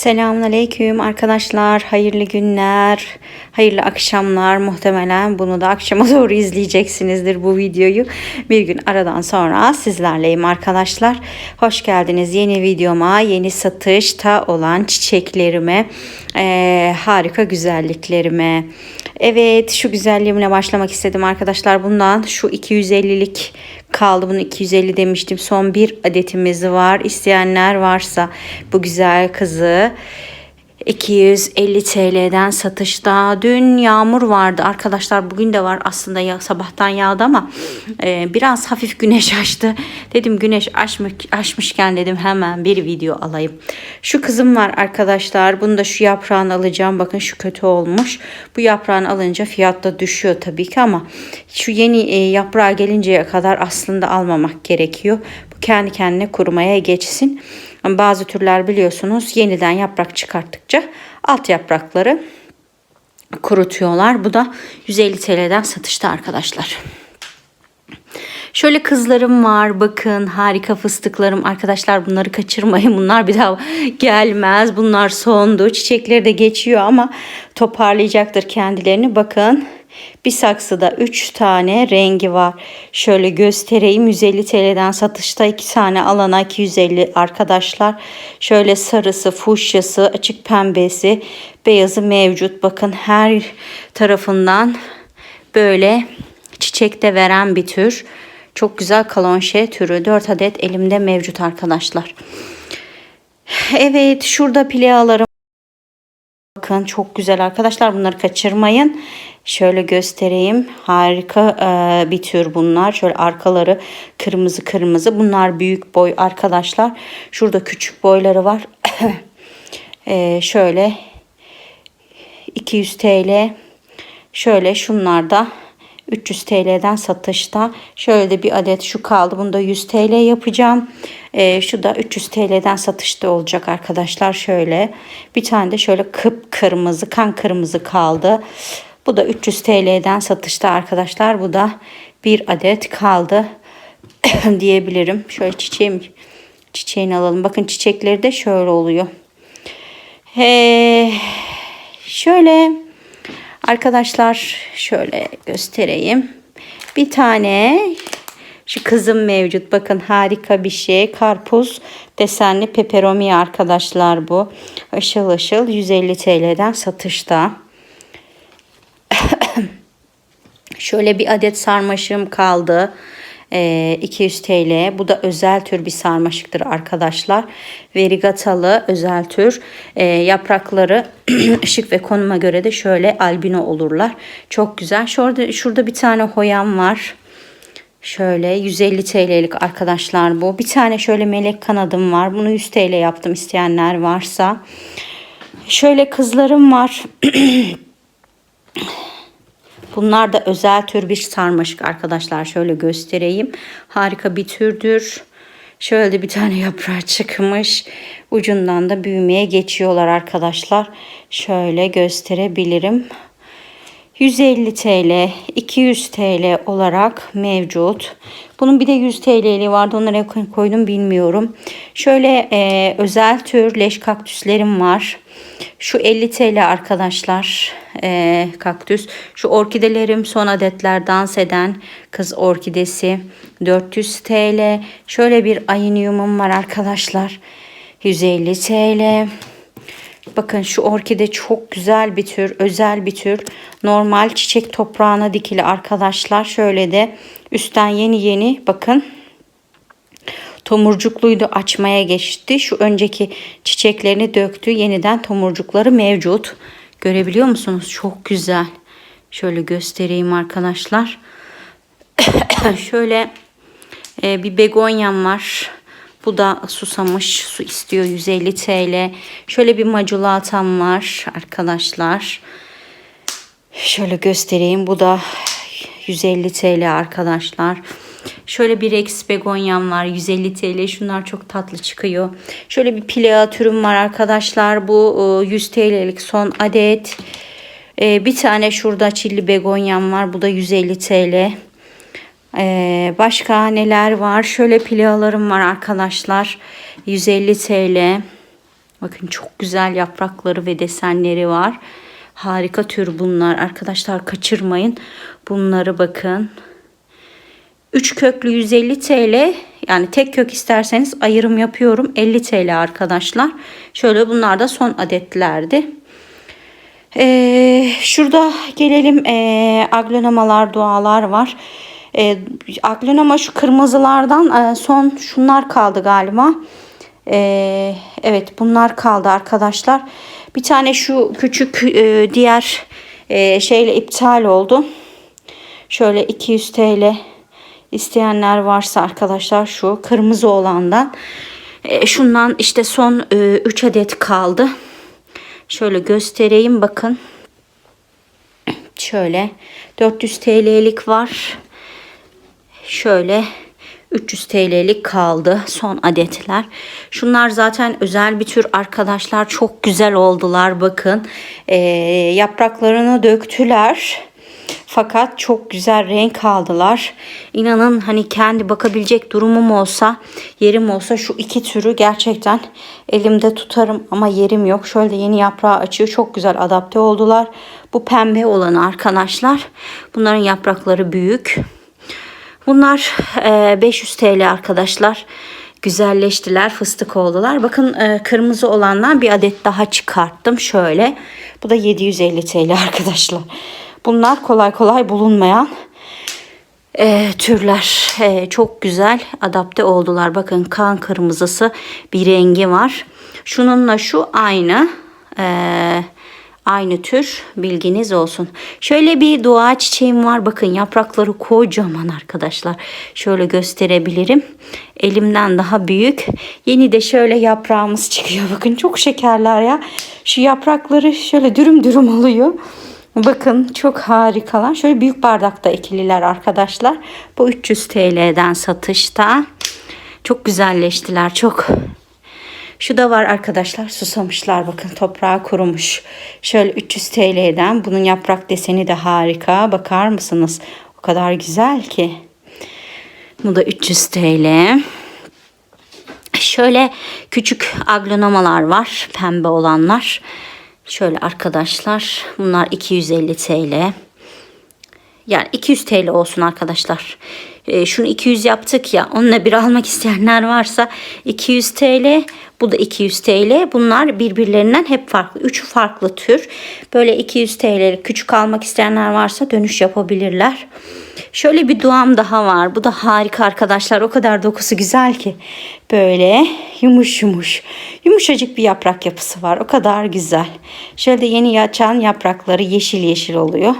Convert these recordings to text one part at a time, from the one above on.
Selamünaleyküm arkadaşlar. Hayırlı günler, hayırlı akşamlar. Muhtemelen bunu da akşama doğru izleyeceksinizdir bu videoyu. Bir gün aradan sonra sizlerleyim arkadaşlar. Hoş geldiniz yeni videoma, yeni satışta olan çiçeklerime, eee, harika güzelliklerime. Evet şu güzelliğimle başlamak istedim arkadaşlar. Bundan şu 250'lik kaldı. Bunu 250 demiştim. Son bir adetimiz var. İsteyenler varsa bu güzel kızı 250 TL'den satışta. Dün yağmur vardı arkadaşlar. Bugün de var aslında ya, sabahtan yağdı ama e, biraz hafif güneş açtı. Dedim güneş açmış, açmışken dedim hemen bir video alayım. Şu kızım var arkadaşlar. Bunu da şu yaprağını alacağım. Bakın şu kötü olmuş. Bu yaprağını alınca fiyat da düşüyor tabii ki ama şu yeni e, yaprağı gelinceye kadar aslında almamak gerekiyor. Bu kendi kendine kurumaya geçsin. Bazı türler biliyorsunuz yeniden yaprak çıkarttıkça alt yaprakları kurutuyorlar. Bu da 150 TL'den satışta arkadaşlar. Şöyle kızlarım var bakın harika fıstıklarım. Arkadaşlar bunları kaçırmayın bunlar bir daha gelmez. Bunlar sondu. Çiçekleri de geçiyor ama toparlayacaktır kendilerini. Bakın bir saksıda 3 tane rengi var. Şöyle göstereyim 150 TL'den satışta 2 tane alana 250 arkadaşlar. Şöyle sarısı, fuşyası, açık pembesi, beyazı mevcut. Bakın her tarafından böyle çiçekte veren bir tür. Çok güzel kalonşe türü 4 adet elimde mevcut arkadaşlar. Evet şurada plealarım Bakın çok güzel arkadaşlar bunları kaçırmayın. Şöyle göstereyim. Harika e, bir tür bunlar. Şöyle arkaları kırmızı kırmızı. Bunlar büyük boy arkadaşlar. Şurada küçük boyları var. E, şöyle 200 TL. Şöyle şunlar da 300 TL'den satışta. Şöyle bir adet şu kaldı. Bunu da 100 TL yapacağım. Ee, şu da 300 TL'den satışta olacak arkadaşlar. Şöyle bir tane de şöyle kıpkırmızı kan kırmızı kaldı. Bu da 300 TL'den satışta arkadaşlar. Bu da bir adet kaldı diyebilirim. Şöyle çiçeğim çiçeğini alalım. Bakın çiçekleri de şöyle oluyor. Ee, şöyle Arkadaşlar şöyle göstereyim. Bir tane şu kızım mevcut. Bakın harika bir şey. Karpuz desenli peperomi arkadaşlar bu. Işıl ışıl 150 TL'den satışta. şöyle bir adet sarmaşığım kaldı. 200 TL. Bu da özel tür bir sarmaşıktır arkadaşlar. Verigatalı özel tür. E, yaprakları ışık ve konuma göre de şöyle albino olurlar. Çok güzel. Şurada, şurada bir tane hoyam var. Şöyle 150 TL'lik arkadaşlar bu. Bir tane şöyle melek kanadım var. Bunu 100 TL yaptım isteyenler varsa. Şöyle kızlarım var. Bunlar da özel tür bir sarmaşık arkadaşlar. Şöyle göstereyim. Harika bir türdür. Şöyle bir tane yaprağı çıkmış. Ucundan da büyümeye geçiyorlar arkadaşlar. Şöyle gösterebilirim. 150 TL, 200 TL olarak mevcut. Bunun bir de 100 TL'li vardı. Onlara koydum bilmiyorum. Şöyle e, özel tür leş kaktüslerim var. Şu 50 TL arkadaşlar e, kaktüs. Şu orkidelerim son adetler dans eden kız orkidesi 400 TL. Şöyle bir ayiniumum var arkadaşlar. 150 TL. Bakın şu orkide çok güzel bir tür, özel bir tür. Normal çiçek toprağına dikili arkadaşlar. Şöyle de üstten yeni yeni bakın tomurcukluydu açmaya geçti. Şu önceki çiçeklerini döktü. Yeniden tomurcukları mevcut. Görebiliyor musunuz? Çok güzel. Şöyle göstereyim arkadaşlar. Şöyle e, bir begonyam var. Bu da susamış. Su istiyor 150 TL. Şöyle bir maculatam var arkadaşlar. Şöyle göstereyim. Bu da 150 TL arkadaşlar. Şöyle bir Rex begonyam var 150 TL. Şunlar çok tatlı çıkıyor. Şöyle bir pilea türüm var arkadaşlar. Bu 100 e, TL'lik son adet. E, bir tane şurada çilli begonyam var. Bu da 150 TL. E, başka neler var? Şöyle pilealarım var arkadaşlar. 150 TL. Bakın çok güzel yaprakları ve desenleri var. Harika tür bunlar. Arkadaşlar kaçırmayın. Bunları bakın. 3 köklü 150 TL. Yani tek kök isterseniz ayırım yapıyorum. 50 TL arkadaşlar. Şöyle bunlar da son adetlerdi. Ee, şurada gelelim ee, aglonemalar, dualar var. Ee, aglonema şu kırmızılardan ee, son şunlar kaldı galiba. Ee, evet bunlar kaldı arkadaşlar. Bir tane şu küçük ee, diğer ee, şeyle iptal oldu. Şöyle 200 TL isteyenler varsa arkadaşlar şu kırmızı olandan. Ee, şundan işte son 3 adet kaldı. Şöyle göstereyim bakın. Şöyle 400 TL'lik var. Şöyle 300 TL'lik kaldı son adetler. Şunlar zaten özel bir tür arkadaşlar. Çok güzel oldular bakın. Ee, yapraklarını döktüler. Fakat çok güzel renk aldılar. İnanın hani kendi bakabilecek durumum olsa, yerim olsa şu iki türü gerçekten elimde tutarım ama yerim yok. Şöyle yeni yaprağı açıyor. Çok güzel adapte oldular. Bu pembe olanı arkadaşlar. Bunların yaprakları büyük. Bunlar 500 TL arkadaşlar. Güzelleştiler, fıstık oldular. Bakın e, kırmızı olandan bir adet daha çıkarttım. Şöyle. Bu da 750 TL arkadaşlar. Bunlar kolay kolay bulunmayan e, türler. E, çok güzel adapte oldular. Bakın kan kırmızısı bir rengi var. Şununla şu aynı. Eee aynı tür bilginiz olsun. Şöyle bir dua çiçeğim var. Bakın yaprakları kocaman arkadaşlar. Şöyle gösterebilirim. Elimden daha büyük. Yeni de şöyle yaprağımız çıkıyor. Bakın çok şekerler ya. Şu yaprakları şöyle dürüm dürüm oluyor. Bakın çok harikalar. Şöyle büyük bardakta ikililer arkadaşlar. Bu 300 TL'den satışta. Çok güzelleştiler. Çok şu da var arkadaşlar susamışlar bakın toprağı kurumuş. Şöyle 300 TL'den bunun yaprak deseni de harika. Bakar mısınız? O kadar güzel ki. Bu da 300 TL. Şöyle küçük aglonamalar var. Pembe olanlar. Şöyle arkadaşlar. Bunlar 250 TL. Yani 200 TL olsun arkadaşlar. E, şunu 200 yaptık ya. Onunla bir almak isteyenler varsa 200 TL. Bu da 200 TL. Bunlar birbirlerinden hep farklı. Üçü farklı tür. Böyle 200 TL küçük almak isteyenler varsa dönüş yapabilirler. Şöyle bir duam daha var. Bu da harika arkadaşlar. O kadar dokusu güzel ki. Böyle yumuş yumuş. Yumuşacık bir yaprak yapısı var. O kadar güzel. Şöyle yeni açan yaprakları yeşil yeşil oluyor.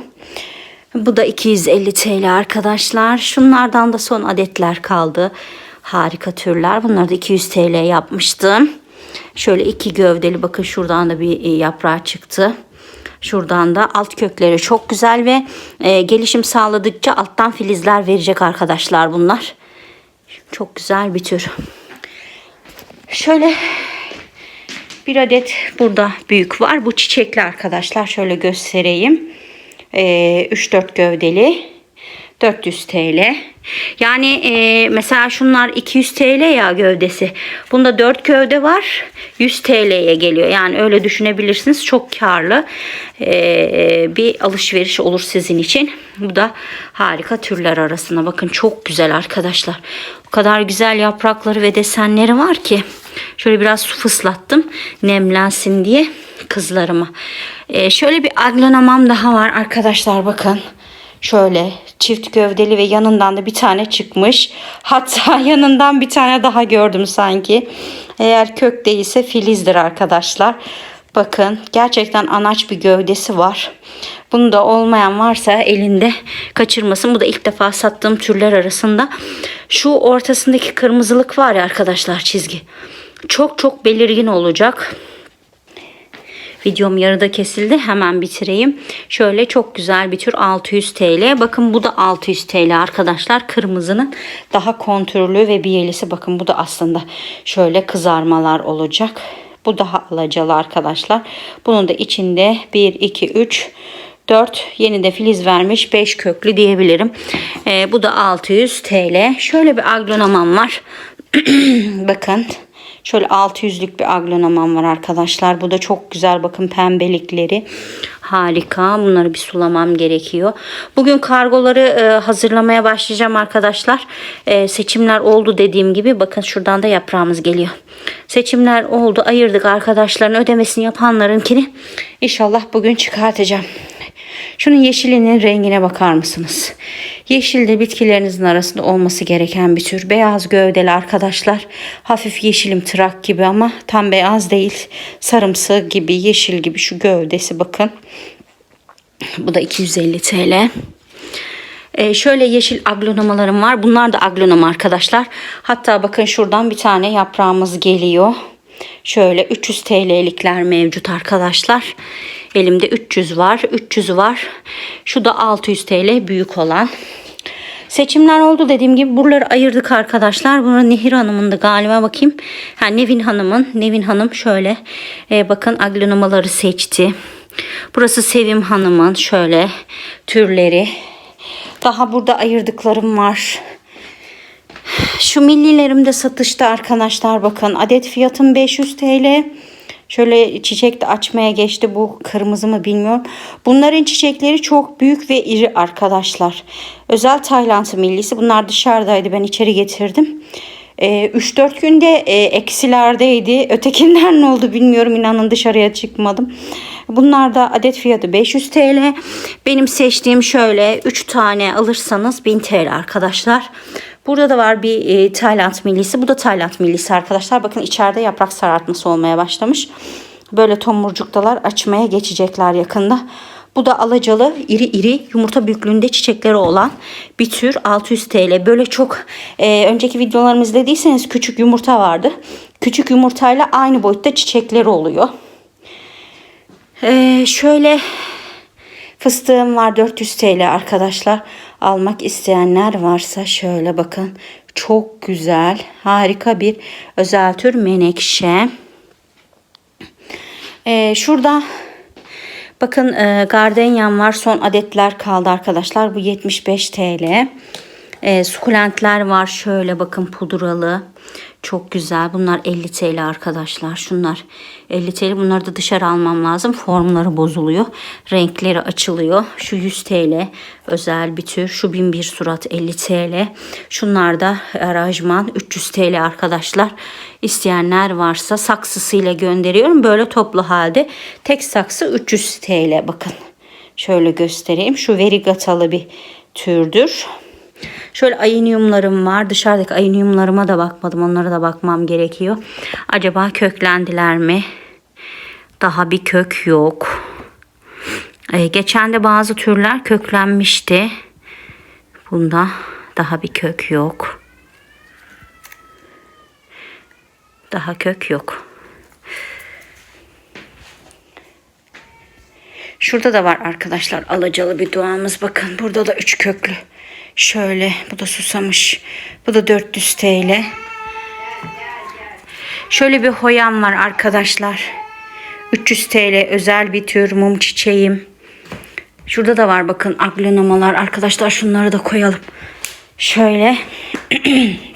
Bu da 250 TL arkadaşlar. Şunlardan da son adetler kaldı. Harika türler. Bunları da 200 TL yapmıştım. Şöyle iki gövdeli bakın şuradan da bir e, yaprağı çıktı. Şuradan da alt kökleri çok güzel ve e, gelişim sağladıkça alttan filizler verecek arkadaşlar bunlar. Çok güzel bir tür. Şöyle bir adet burada büyük var. Bu çiçekli arkadaşlar. Şöyle göstereyim. E, 3-4 gövdeli. 400 TL. Yani e, mesela şunlar 200 TL ya gövdesi. Bunda 4 gövde var. 100 TL'ye geliyor. Yani öyle düşünebilirsiniz. Çok karlı e, bir alışveriş olur sizin için. Bu da harika türler arasında. Bakın çok güzel arkadaşlar. O kadar güzel yaprakları ve desenleri var ki. Şöyle biraz su fıslattım. Nemlensin diye kızlarıma. E, şöyle bir aglonamam daha var arkadaşlar bakın. Şöyle çift gövdeli ve yanından da bir tane çıkmış. Hatta yanından bir tane daha gördüm sanki. Eğer kök değilse filizdir arkadaşlar. Bakın gerçekten anaç bir gövdesi var. Bunu da olmayan varsa elinde kaçırmasın. Bu da ilk defa sattığım türler arasında. Şu ortasındaki kırmızılık var ya arkadaşlar çizgi. Çok çok belirgin olacak. Videom yarıda kesildi. Hemen bitireyim. Şöyle çok güzel bir tür 600 TL. Bakın bu da 600 TL arkadaşlar. Kırmızının daha kontürlü ve biyelisi. Bakın bu da aslında şöyle kızarmalar olacak. Bu daha alacalı arkadaşlar. Bunun da içinde 1, 2, 3, 4 yeni de filiz vermiş 5 köklü diyebilirim. Ee, bu da 600 TL. Şöyle bir aglonamam var. Bakın Şöyle 600'lük bir aglonamam var arkadaşlar. Bu da çok güzel bakın pembelikleri. Harika. Bunları bir sulamam gerekiyor. Bugün kargoları e, hazırlamaya başlayacağım arkadaşlar. E, seçimler oldu dediğim gibi. Bakın şuradan da yaprağımız geliyor. Seçimler oldu. Ayırdık arkadaşların ödemesini yapanlarınkini. İnşallah bugün çıkartacağım. Şunun yeşilinin rengine bakar mısınız? Yeşil de bitkilerinizin arasında olması gereken bir tür. Beyaz gövdeli arkadaşlar. Hafif yeşilim tırak gibi ama tam beyaz değil. Sarımsı gibi yeşil gibi şu gövdesi bakın. Bu da 250 TL. Ee, şöyle yeşil aglonamalarım var. Bunlar da aglonama arkadaşlar. Hatta bakın şuradan bir tane yaprağımız geliyor. Şöyle 300 TL'likler mevcut arkadaşlar. Elimde 300 var. 300 var. Şu da 600 TL büyük olan. Seçimler oldu dediğim gibi buraları ayırdık arkadaşlar. Burada Nehir Hanım'ın da galiba bakayım. Ha, Nevin Hanım'ın. Nevin Hanım şöyle e, bakın aglonamaları seçti. Burası Sevim Hanım'ın şöyle türleri. Daha burada ayırdıklarım var. Şu millilerim de satışta arkadaşlar bakın. Adet fiyatım 500 TL. Şöyle çiçek de açmaya geçti. Bu kırmızı mı bilmiyorum. Bunların çiçekleri çok büyük ve iri arkadaşlar. Özel Tayland millisi. Bunlar dışarıdaydı. Ben içeri getirdim. Ee, 3-4 günde e, eksilerdeydi. Ötekinden ne oldu bilmiyorum. İnanın dışarıya çıkmadım. Bunlar da adet fiyatı 500 TL. Benim seçtiğim şöyle 3 tane alırsanız 1000 TL arkadaşlar. Burada da var bir e, Tayland millisi. Bu da Tayland millisi arkadaşlar. Bakın içeride yaprak sarartması olmaya başlamış. Böyle tomurcuktalar açmaya geçecekler yakında. Bu da alacalı iri iri yumurta büyüklüğünde çiçekleri olan bir tür 600 TL. Böyle çok e, önceki videolarımı izlediyseniz küçük yumurta vardı. Küçük yumurtayla aynı boyutta çiçekleri oluyor. E, şöyle fıstığım var 400 TL arkadaşlar. Almak isteyenler varsa şöyle bakın. Çok güzel harika bir özel tür menekşe. E, şurada Bakın e, gardenyan var. Son adetler kaldı arkadaşlar. Bu 75 TL. E, sukulentler var. Şöyle bakın pudralı. Çok güzel. Bunlar 50 TL arkadaşlar. Şunlar 50 TL. Bunları da dışarı almam lazım. Formları bozuluyor. Renkleri açılıyor. Şu 100 TL özel bir tür. Şu 1001 surat 50 TL. Şunlar da arajman 300 TL arkadaşlar. İsteyenler varsa saksısıyla gönderiyorum. Böyle toplu halde. Tek saksı 300 TL. Bakın. Şöyle göstereyim. Şu verigatalı bir türdür. Şöyle ayiniumlarım var. Dışarıdaki ayiniumlarıma da bakmadım. Onlara da bakmam gerekiyor. Acaba köklendiler mi? Daha bir kök yok. Ee, geçen de bazı türler köklenmişti. Bunda daha bir kök yok. Daha kök yok. Şurada da var arkadaşlar alacalı bir doğamız. Bakın burada da üç köklü. Şöyle bu da susamış. Bu da 400 TL. Şöyle bir hoyam var arkadaşlar. 300 TL özel bir tür mum çiçeğim. Şurada da var bakın aglonamalar. Arkadaşlar şunları da koyalım. Şöyle.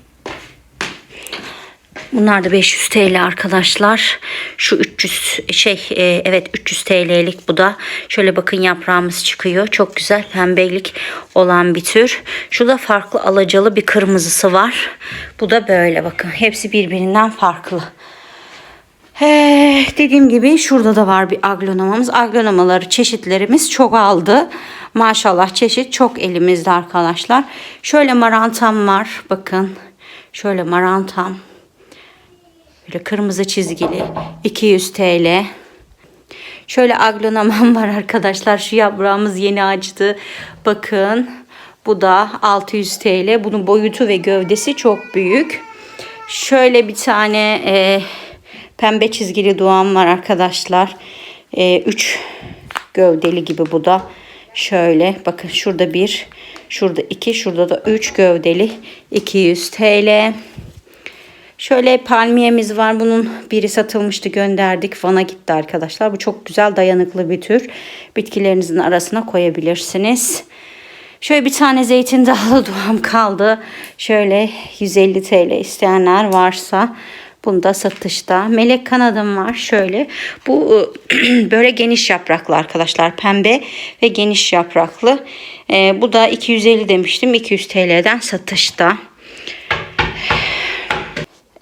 Bunlar da 500 TL arkadaşlar. Şu 300 şey e, evet 300 TL'lik bu da. Şöyle bakın yaprağımız çıkıyor. Çok güzel pembelik olan bir tür. Şurada farklı alacalı bir kırmızısı var. Bu da böyle bakın. Hepsi birbirinden farklı. He, dediğim gibi şurada da var bir aglonamamız. Aglonamaları çeşitlerimiz çok aldı. Maşallah çeşit çok elimizde arkadaşlar. Şöyle marantam var. Bakın. Şöyle marantam. Böyle kırmızı çizgili 200 TL. Şöyle aglonamam var arkadaşlar. Şu yaprağımız yeni açtı. Bakın bu da 600 TL. Bunun boyutu ve gövdesi çok büyük. Şöyle bir tane e, pembe çizgili doğan var arkadaşlar. 3 e, gövdeli gibi bu da. Şöyle bakın şurada bir, şurada iki, şurada da 3 gövdeli 200 TL. Şöyle palmiyemiz var. Bunun biri satılmıştı gönderdik. Van'a gitti arkadaşlar. Bu çok güzel dayanıklı bir tür. Bitkilerinizin arasına koyabilirsiniz. Şöyle bir tane zeytin dağlı duam kaldı. Şöyle 150 TL isteyenler varsa Bunda satışta. Melek kanadım var şöyle. Bu e, böyle geniş yapraklı arkadaşlar. Pembe ve geniş yapraklı. E, bu da 250 demiştim. 200 TL'den satışta.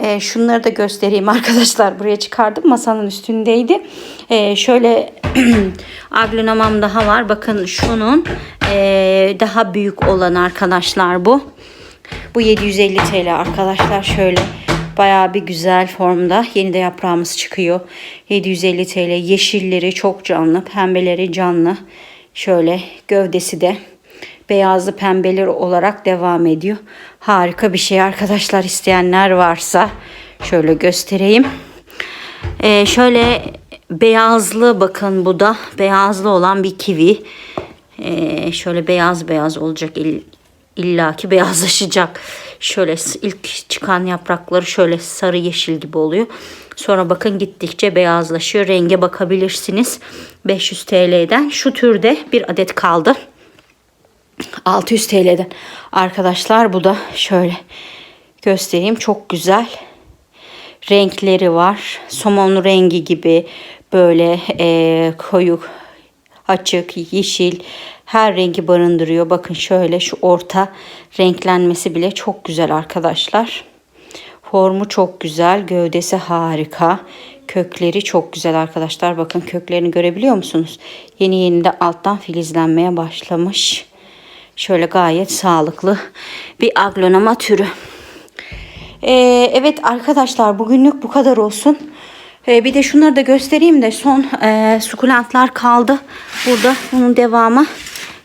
E, şunları da göstereyim arkadaşlar. Buraya çıkardım. Masanın üstündeydi. E, şöyle aglonamam daha var. Bakın şunun e, daha büyük olan arkadaşlar bu. Bu 750 TL arkadaşlar. Şöyle bayağı bir güzel formda. Yeni de yaprağımız çıkıyor. 750 TL. Yeşilleri çok canlı. Pembeleri canlı. Şöyle gövdesi de beyazlı pembeler olarak devam ediyor. Harika bir şey arkadaşlar isteyenler varsa şöyle göstereyim. Ee, şöyle beyazlı bakın bu da beyazlı olan bir kivi. Ee, şöyle beyaz beyaz olacak İll, illaki beyazlaşacak. Şöyle ilk çıkan yaprakları şöyle sarı yeşil gibi oluyor. Sonra bakın gittikçe beyazlaşıyor. Renge bakabilirsiniz. 500 TL'den şu türde bir adet kaldı. 600 TL'den. Arkadaşlar bu da şöyle göstereyim. Çok güzel renkleri var. Somon rengi gibi böyle e, koyu açık yeşil her rengi barındırıyor. Bakın şöyle şu orta renklenmesi bile çok güzel arkadaşlar. Formu çok güzel. Gövdesi harika. Kökleri çok güzel arkadaşlar. Bakın köklerini görebiliyor musunuz? Yeni yeni de alttan filizlenmeye başlamış. Şöyle gayet sağlıklı bir aglonema türü. Ee, evet arkadaşlar bugünlük bu kadar olsun. Ee, bir de şunları da göstereyim de son e, sukulentler kaldı. Burada bunun devamı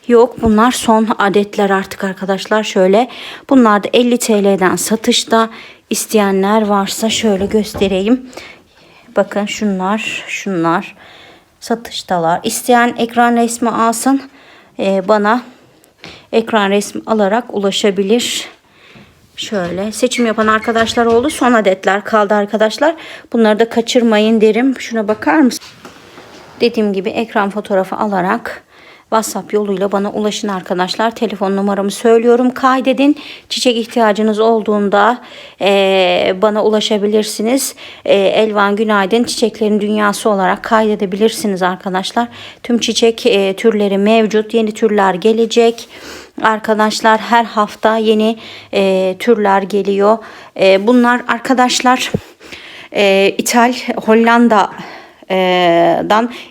yok. Bunlar son adetler artık arkadaşlar. Şöyle bunlar da 50 TL'den satışta. İsteyenler varsa şöyle göstereyim. Bakın şunlar şunlar satıştalar. İsteyen ekran resmi alsın. Ee, bana ekran resmi alarak ulaşabilir. Şöyle seçim yapan arkadaşlar oldu. Son adetler kaldı arkadaşlar. Bunları da kaçırmayın derim. Şuna bakar mısın? Dediğim gibi ekran fotoğrafı alarak WhatsApp yoluyla bana ulaşın arkadaşlar. Telefon numaramı söylüyorum. Kaydedin. Çiçek ihtiyacınız olduğunda e, bana ulaşabilirsiniz. E, Elvan Günaydın Çiçeklerin Dünyası olarak kaydedebilirsiniz arkadaşlar. Tüm çiçek e, türleri mevcut. Yeni türler gelecek. Arkadaşlar her hafta yeni e, türler geliyor. E, bunlar arkadaşlar e, İthal, Hollanda'dan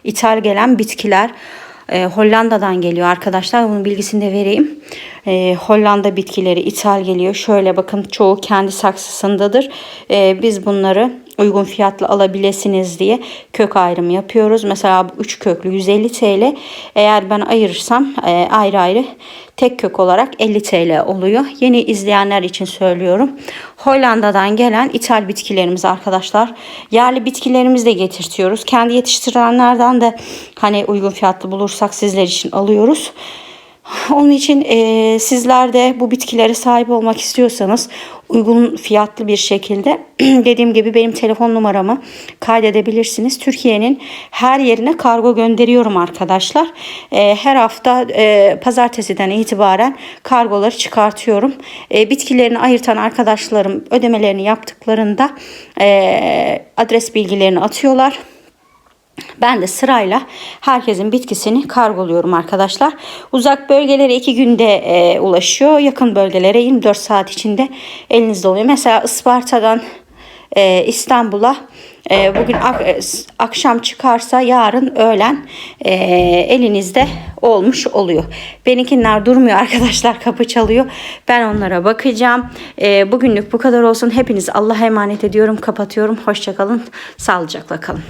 ithal gelen bitkiler. E, Hollanda'dan geliyor arkadaşlar. Bunun bilgisini de vereyim. E, Hollanda bitkileri ithal geliyor. Şöyle bakın çoğu kendi saksısındadır. E, biz bunları uygun fiyatla alabilirsiniz diye kök ayrımı yapıyoruz. Mesela bu 3 köklü 150 TL. Eğer ben ayırırsam e, ayrı ayrı tek kök olarak 50 TL oluyor. Yeni izleyenler için söylüyorum. Hollanda'dan gelen ithal bitkilerimiz arkadaşlar. Yerli bitkilerimizi de getirtiyoruz. Kendi yetiştirenlerden de hani uygun fiyatlı bulursak sizler için alıyoruz. Onun için e, sizler de bu bitkilere sahip olmak istiyorsanız uygun fiyatlı bir şekilde dediğim gibi benim telefon numaramı kaydedebilirsiniz. Türkiye'nin her yerine kargo gönderiyorum arkadaşlar. E, her hafta e, pazartesiden itibaren kargoları çıkartıyorum. E, bitkilerini ayırtan arkadaşlarım ödemelerini yaptıklarında e, adres bilgilerini atıyorlar. Ben de sırayla herkesin bitkisini kargoluyorum arkadaşlar. Uzak bölgelere 2 günde e, ulaşıyor. Yakın bölgelere 24 saat içinde elinizde oluyor. Mesela Isparta'dan e, İstanbul'a e, bugün ak- e, akşam çıkarsa yarın öğlen e, elinizde olmuş oluyor. Benimkiler durmuyor arkadaşlar kapı çalıyor. Ben onlara bakacağım. E, bugünlük bu kadar olsun. Hepiniz Allah'a emanet ediyorum. Kapatıyorum. Hoşçakalın. Sağlıcakla kalın.